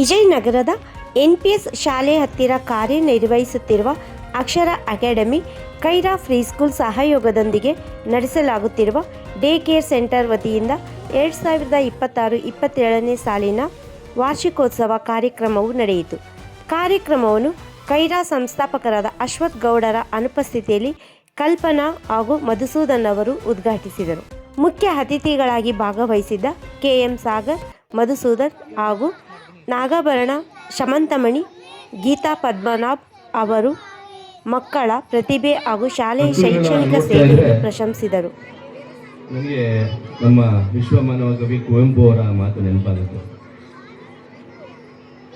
ವಿಜಯನಗರದ N P S ಶಾಲೆ ಹತ್ತಿರ ಕಾರ್ಯನಿರ್ವಹಿಸುತ್ತಿರುವ Akshara academy, Kaira free school ಸಹಯೋಗದೊಂದಿಗೆ ನಡೆಸಲಾಗುತ್ತಿರುವ ಡೇ ಕೇರ್ ಸೆಂಟರ್ ವತಿಯಿಂದ ಎರಡು ಸಾವಿರದ ಇಪ್ಪತ್ತಾರು ಇಪ್ಪತ್ತೇಳನೇ ಸಾಲಿನ ವಾರ್ಷಿಕೋತ್ಸವ ಕಾರ್ಯಕ್ರಮವು ನಡೆಯಿತು. ಕಾರ್ಯಕ್ರಮವನ್ನು ಕೈರಾ ಸಂಸ್ಥಾಪಕರಾದ ಅಶ್ವಥ್ ಗೌಡರ ಅನುಪಸ್ಥಿತಿಯಲ್ಲಿ ಕಲ್ಪನಾ ಹಾಗೂ ಮಧುಸೂದನ್ ಅವರು ಉದ್ಘಾಟಿಸಿದರು. ಮುಖ್ಯ ಅತಿಥಿಗಳಾಗಿ ಭಾಗವಹಿಸಿದ್ದ ಕೆ ಎಂ ಸಾಗರ್, ಮಧುಸೂದನ್ ಹಾಗೂ ನಾಗಾಭರಣ ಶಮಂತಮಣಿ ಗೀತಾ ಪದ್ಮನಾಭ್ ಅವರು ಮಕ್ಕಳ ಪ್ರತಿಭೆ ಹಾಗೂ ಶಾಲೆಯ ಶೈಕ್ಷಣಿಕ ಸೇವೆಯನ್ನು ಪ್ರಶಂಸಿದರು. ನನಗೆ ನಮ್ಮ ವಿಶ್ವಮಾನವ ಕವಿ ಕುವೆಂಪು ಅವರ ಮಾತು ನೆನಪಾಗುತ್ತೆ.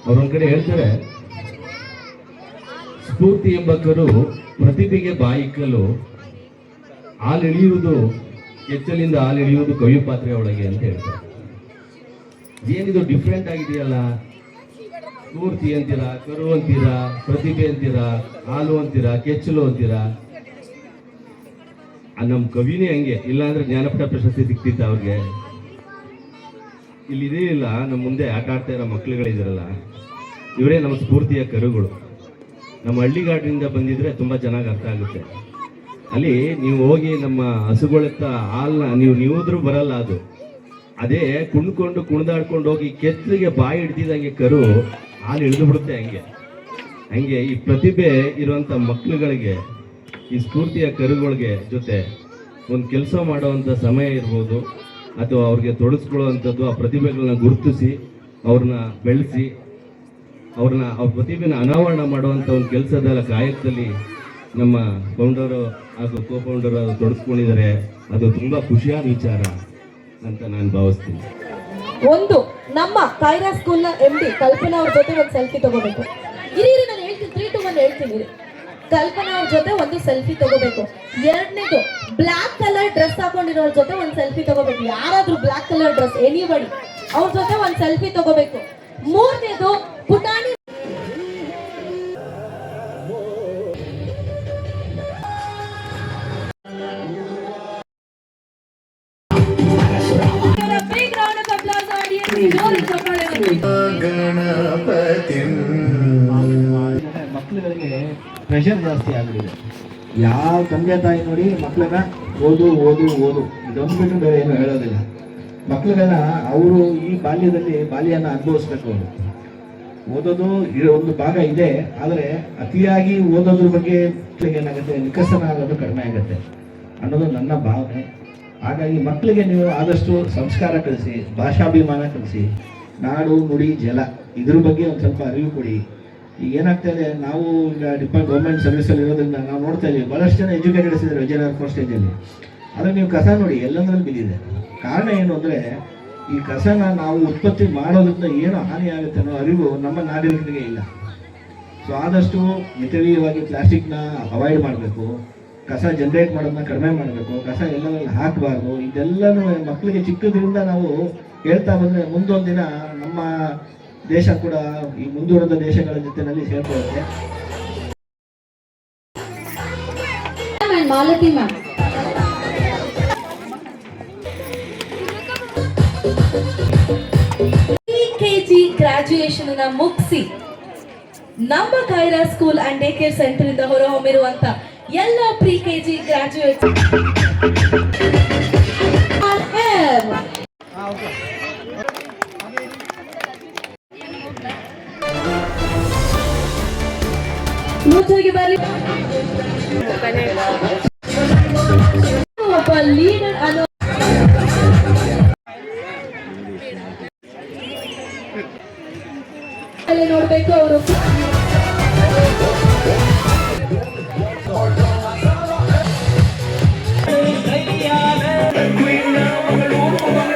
ಅವರೊಂದ್ ಕಡೆ ಹೇಳ್ತಾರೆ ಸ್ಫೂರ್ತಿ ಎಂಬ ಕರು ಪ್ರತಿಭೆಗೆ ಬಾಯಿಕ್ಕಲು ಹಾಲಿಳಿಯುವುದು ಕೆಚ್ಚಲಿಂದ ಹಾಲಿಳಿಯುವುದು ಕವಿ ಪಾತ್ರೆ ಒಳಗೆ ಅಂತ ಹೇಳ್ತಾರೆ. ಏನಿದು ಡಿಫ್ರೆಂಟ್ ಆಗಿದೆಯಲ್ಲ? ಸ್ಫೂರ್ತಿ ಅಂತೀರಾ, ಕರು ಅಂತೀರಾ, ಪ್ರತಿಭೆ ಅಂತೀರಾ, ಹಾಲು ಅಂತೀರಾ, ಕೆಚ್ಚಲು ಅಂತೀರಾ? ನಮ್ಮ ಕವಿನೇ ಹಂಗೆ. ಇಲ್ಲಾಂದ್ರೆ ಜ್ಞಾನಪೀಠ ಪ್ರಶಸ್ತಿ ಸಿಕ್ತಿತ್ತ ಅವ್ರಿಗೆ? ಇಲ್ಲಿ ಇದೇ ಇಲ್ಲ ನಮ್ಮ ಮುಂದೆ ಆಟ ಆಡ್ತಾ ಇರೋ ಮಕ್ಳುಗಳಿದ್ರಲ್ಲ ಇವರೇ ನಮ್ಮ ಸ್ಫೂರ್ತಿಯ ಕರುಗಳು. ನಮ್ಮ ಹಳ್ಳಿಗಾಡಿನಿಂದ ಬಂದಿದ್ರೆ ತುಂಬಾ ಚೆನ್ನಾಗಿ ಅರ್ಥ ಆಗುತ್ತೆ. ಅಲ್ಲಿ ನೀವು ಹೋಗಿ ನಮ್ಮ ಹಸುಗಳತ್ತ ಹಾಲನ್ನ ನೀವು ನೀವುದ್ರೂ ಬರಲ್ಲ ಅದು. ಅದೇ ಕುಣ್ಕೊಂಡು ಕುಣಿದಾಡ್ಕೊಂಡು ಹೋಗಿ ಕೆತ್ತಲಿಗೆ ಬಾಯಿ ಹಿಡ್ದಿದಂಗೆ ಕರು ಹಾಲು ಇಳಿದು ಬಿಡುತ್ತೆ ಹಂಗೆ. ಹಂಗೆ ಈ ಪ್ರತಿಭೆ ಇರುವಂತ ಮಕ್ಳುಗಳಿಗೆ ಈ ಸ್ಫೂರ್ತಿಯ ಕರುಗಳಿಗೆ ಜೊತೆ ಒಂದು ಕೆಲಸ ಮಾಡುವಂಥ ಸಮಯ ಇರ್ಬೋದು. ಅಥವಾ ಅವ್ರಿಗೆ ತೊಡಗಿಸ್ಕೊಳ್ಳುವಂಥದ್ದು ಆ ಪ್ರತಿಭೆಗಳನ್ನ ಗುರುತಿಸಿ ಅವ್ರನ್ನ ಬೆಳೆಸಿ ಅವ್ರನ್ನ ಅವ್ರ ಪ್ರತಿಭೆನ ಅನಾವರಣ ಮಾಡುವಂಥ ಒಂದು ಕೆಲಸದ ಕಾಯಕದಲ್ಲಿ ನಮ್ಮ ಫೌಂಡರು ಹಾಗೂ ಕೋ ಫೌಂಡರ್ ತೊಡಗಿಸ್ಕೊಂಡಿದ್ದಾರೆ ಅದು ತುಂಬ ಖುಷಿಯಾದ ವಿಚಾರ. ಅಂತ ನಾನು ಭಾವಿಸ್ತೀನಿ. ಒಂದು, ನಮ್ಮ ಕೈರಾ ಸ್ಕೂಲ್ನ ಎಂ ಡಿ ಕಲ್ಪನಾ ಅವ್ರ ಜೊತೆ ಒಂದು ಸೆಲ್ಫಿ ತಗೋಬೇಕು. ಇರಿ ನಾನು ಹೇಳ್ತೀನಿ ತ್ರೀ ಟು ಒನ್ ಹೇಳ್ತೀನಿ. ಕಲ್ಪನಾ ಅವ್ರ ಜೊತೆ ಒಂದು ಸೆಲ್ಫಿ ತಗೋಬೇಕು. ಎರಡನೇದು ಬ್ಲಾಕ್ ಕಲರ್ ಡ್ರೆಸ್ ಹಾಕೊಂಡಿರೋರ್ ಜೊತೆ ಒಂದು ಸೆಲ್ಫಿ ತಗೋಬೇಕು. ಯಾರಾದ್ರೂ ಬ್ಲಾಕ್ ಕಲರ್ ಡ್ರೆಸ್ ಎನಿಬಡಿ ಅವ್ರ ಜೊತೆ ಒಂದು ಸೆಲ್ಫಿ ತಗೋಬೇಕು. ಮಕ್ಕಳುಗಳಿಗೆ ಪ್ರೆಷರ್ ಜಾಸ್ತಿ ಆಗಿದೆ ಯಾವ ತಂದೆ ತಾಯಿ ನೋಡಿ ಮಕ್ಕಳನ್ನ ಓದು ಓದು ಓದು. ಇದೊಂದು ಬಿಟ್ಟು ಬೇರೆ ಏನು ಹೇಳೋದಿಲ್ಲ. ಮಕ್ಕಳನ್ನ ಅವರು ಈ ಬಾಲ್ಯದಲ್ಲಿ ಬಾಲ್ಯನ ಅನುಭವಿಸ್ಬೇಕು ಅವರು. ಓದೋದು ಇರೋ ಒಂದು ಭಾಗ ಇದೆ ಆದರೆ ಅತಿಯಾಗಿ ಓದೋದ್ರ ಬಗ್ಗೆ ಏನಾಗುತ್ತೆ ವಿಕಸನ ಆಗೋದು ಕಡಿಮೆ ಆಗುತ್ತೆ ಅನ್ನೋದು ನನ್ನ ಭಾವನೆ. ಹಾಗಾಗಿ ಮಕ್ಕಳಿಗೆ ನೀವು ಆದಷ್ಟು ಸಂಸ್ಕಾರ ಕಲಿಸಿ, ಭಾಷಾಭಿಮಾನ ಕಲಿಸಿ, ನಾಡು, ನುಡಿ, ಜಲ, ಇದ್ರ ಬಗ್ಗೆ ಒಂದು ಸ್ವಲ್ಪ ಅರಿವು ಕೊಡಿ. ಈಗ ಏನಾಗ್ತಾ ಇದೆ, ನಾವು ಈಗ ಡಿಪಾರ್ಟ್ ಗೌರ್ಮೆಂಟ್ ಸರ್ವಿಸಲ್ಲಿ ಇರೋದ್ರಿಂದ ನಾವು ನೋಡ್ತಾ ಇದೀವಿ ಬಹಳಷ್ಟು ಜನ ಎಜುಕೇಟೆಡ್ ಇದ್ದಾರೆ ವಿಜಯನಗರ ಫಸ್ಟ್ ಸ್ಟೇಜಲ್ಲಿ. ಆದರೆ ನೀವು ಕಸ ನೋಡಿ, ಎಲ್ಲಂದ್ರಲ್ಲಿ ಬಿದ್ದಿದೆ. ಕಾರಣ ಏನು ಅಂದರೆ, ಈ ಕಸನ ನಾವು ಉತ್ಪತ್ತಿ ಮಾಡೋದ್ರಿಂದ ಏನು ಹಾನಿ ಆಗುತ್ತೆ ಅನ್ನೋ ಅರಿವು ನಮ್ಮ ನಾಗರಿಕರಿಗೆ ಇಲ್ಲ. ಸೊ ಆದಷ್ಟು ಮಿತವೀಯವಾಗಿ ಪ್ಲಾಸ್ಟಿಕ್ನ ಅವಾಯ್ಡ್ ಮಾಡಬೇಕು. ಕಸ ಜನರೇಟ್ ಮಾಡೋದನ್ನ ಕಡಿಮೆ ಮಾಡಬೇಕು, ಕಸ ಎಲ್ಲ ಹಾಕಬಾರ್ದು, ಇದೆಲ್ಲನೂ ಮಕ್ಕಳಿಗೆ ಚಿಕ್ಕದ್ರಿಂದ ನಾವು ಹೇಳ್ತಾ ಬಂದರೆ ಮುಂದೊಂದು ದಿನ ನಮ್ಮ ದೇಶ ಕೂಡ ಈ ಮುಂದುವರೆದ ದೇಶಗಳ ಜೊತೆನಲ್ಲಿ ಸೇರ್ಕೊಳ್ಳುತ್ತೆ. ಮಾಲತಿ ಮ್ಯಾಮ್? ಕೆಜಿ ಮುಗಿಸಿ, ನಮ್ಮ Kaira school and day care centre ಇಂದ ಹೊರಹೊಮ್ಮಿರುವಂತ ಎಲ್ಲ ಪ್ರಿ ಕೆಜಿ ಗ್ರಾಜುಯೇಟ್ ಮುಚ್ಚೋಗಿ ಬರ್ಲಿ. ಒಬ್ಬ ಲೀಡರ್ ಅನ್ನೋ ನೋಡ್ಬೇಕು ಅವರು.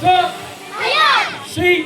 哥，哎呀，谁？